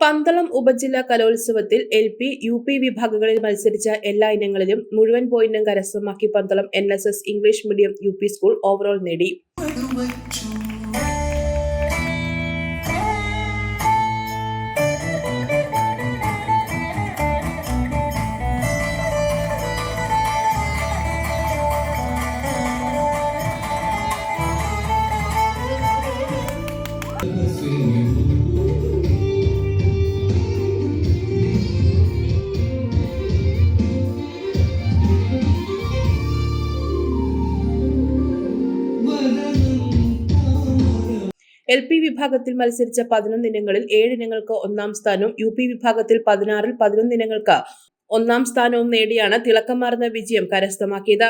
പന്തളം ഉപജില്ലാ കലോത്സവത്തിൽ L P U P വിഭാഗങ്ങളിൽ മത്സരിച്ച എല്ലാ ഇനങ്ങളിലും മുഴുവൻ പോയിന്റും കരസ്ഥമാക്കി Pandalam N S S English medium U P school overall നേടി. എൽ പി വിഭാഗത്തിൽ മത്സരിച്ച പതിനൊന്ന് ഇനങ്ങളിൽ ഏഴ് ഇനങ്ങൾക്ക് ഒന്നാം സ്ഥാനവും യു പി വിഭാഗത്തിൽ പതിനാറിൽ പതിനൊന്ന് ഇനങ്ങൾക്ക് ഒന്നാം സ്ഥാനവും നേടിയാണ് തിളക്കമാർന്ന വിജയം കരസ്ഥമാക്കിയത്.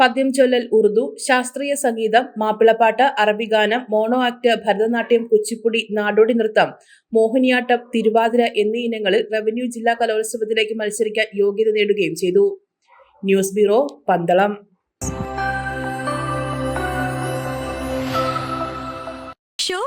പദ്യം ചൊല്ലൽ ഉറുദു ശാസ്ത്രീയ സംഗീതം മാപ്പിളപ്പാട്ട് അറബിഗാനം മോണോ ആക്ട് ഭരതനാട്യം കുച്ചിപ്പുടി നാടോടി നൃത്തം മോഹിനിയാട്ടം തിരുവാതിര എന്നീ ഇനങ്ങളിൽ റവന്യൂ ജില്ലാ കലോത്സവത്തിലേക്ക് മത്സരിക്കാൻ യോഗ്യത നേടുകയും ചെയ്തു. News bureau Pandalam.